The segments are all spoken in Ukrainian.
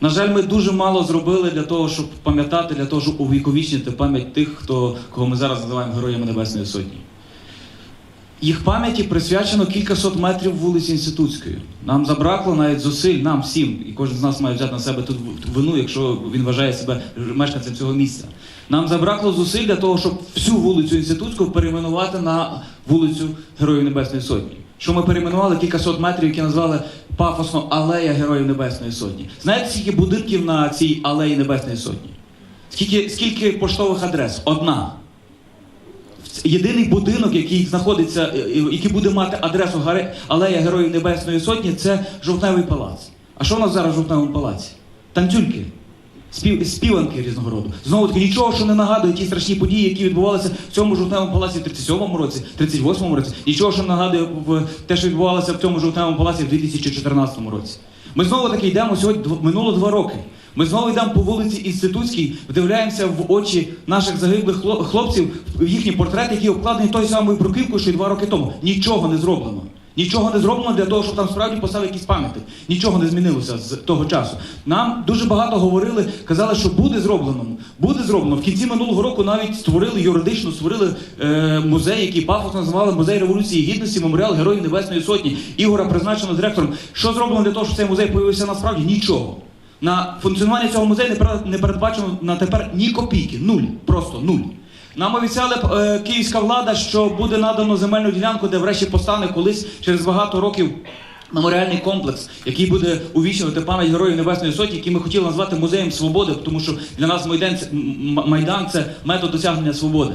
На жаль, ми дуже мало зробили для того, щоб пам'ятати, для того, щоб увіковічнити пам'ять тих, хто, кого ми зараз називаємо Героями Небесної Сотні. Їх пам'яті присвячено кілька сот метрів вулиці Інститутської. Нам забракло навіть зусиль, нам всім, і кожен з нас має взяти на себе тут вину, якщо він вважає себе мешканцем цього місця. Нам забракло зусиль для того, щоб всю вулицю Інститутську перейменувати на вулицю Героїв Небесної Сотні. Що ми перейменували кілька сот метрів, які назвали пафосно Алея Героїв Небесної Сотні. Знаєте, скільки будинків на цій алеї Небесної Сотні? Скільки, скільки поштових адрес? Одна. Єдиний будинок, який знаходиться, е, е, який буде мати адресу Алея Героїв Небесної Сотні, це Жовтневий палац. А що у нас зараз в Жовтневому палаці? Танцюльки. Спів, співанки різного роду. Знову таки, нічого, що не нагадує ті страшні події, які відбувалися в цьому жовтневому палаці в 37-му році, 38-му році. Нічого, що не нагадує в те, що відбувалося в цьому жовтневому палаці в 2014 році. Ми знову таки йдемо сьогодні, минуло два роки. Ми знову йдемо по вулиці Інститутській, вдивляємося в очі наших загиблих хлопців, в їхні портрети, які обкладені той самою бруківкою, що й два роки тому. Нічого не зроблено. Нічого не зроблено для того, щоб там справді поставили якийсь пам'ятник. Нічого не змінилося з того часу. Нам дуже багато говорили, казали, що буде зроблено. Буде зроблено. В кінці минулого року навіть створили юридично, створили е, музей, який пафосно називали Музей Революції Гідності, меморіал Героїв Небесної Сотні. Ігора призначено директором. Що зроблено для того, щоб цей музей появився насправді? Нічого. На функціонування цього музею не передбачено на тепер ні копійки. Нуль. Просто нуль. Нам обіцяли е, київська влада, що буде надано земельну ділянку, де врешті постане колись через багато років меморіальний комплекс, який буде увічнювати пам'ять Героїв Небесної Сотні, який ми хотіли назвати музеєм свободи, тому що для нас Майдан Майдан це метод досягнення свободи.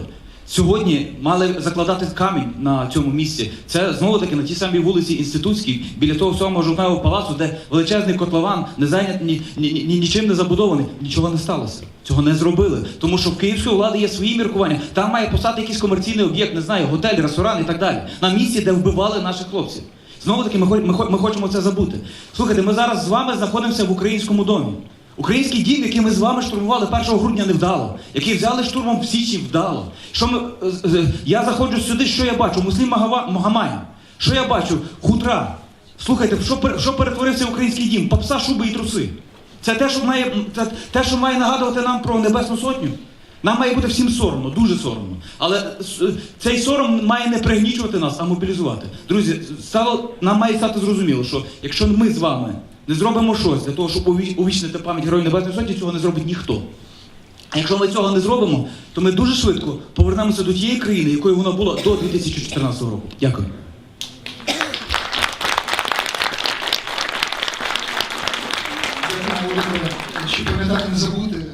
Сьогодні мали закладати камінь на цьому місці. Це знову таки на тій самій вулиці Інститутській, біля того самого жовтневого палацу, де величезний котлован не зайнятий ні, ні, ні, нічим не забудований. Нічого не сталося. Цього не зробили. Тому що в київської влади є свої міркування. Там має постати якийсь комерційний об'єкт, не знаю, готель, ресторан і так далі. На місці, де вбивали наших хлопців. Знову таки, ми, ми, ми хочемо це забути. Слухайте, ми зараз з вами знаходимося в українському домі. Український дім, який ми з вами штурмували 1 грудня невдало, який взяли штурмом в Січі вдало. Що ми, е, е, я заходжу сюди, що я бачу? Муслім Магомаєв. Що я бачу? Хутра. Слухайте, що, що перетворився український дім? Попса, шуби і труси. Це те, що має, те, що має нагадувати нам про Небесну Сотню. Нам має бути всім соромно, дуже соромно. Але цей сором має не пригнічувати нас, а мобілізувати. Друзі, стало, нам має стати зрозуміло, що якщо ми з вами не зробимо щось для того, щоб увічнити пам'ять Героїв Небесної Сотні, цього не зробить ніхто. А якщо ми цього не зробимо, то ми дуже швидко повернемося до тієї країни, якою вона була до 2014 року. Дякую. Щоб пам'ятати не забути,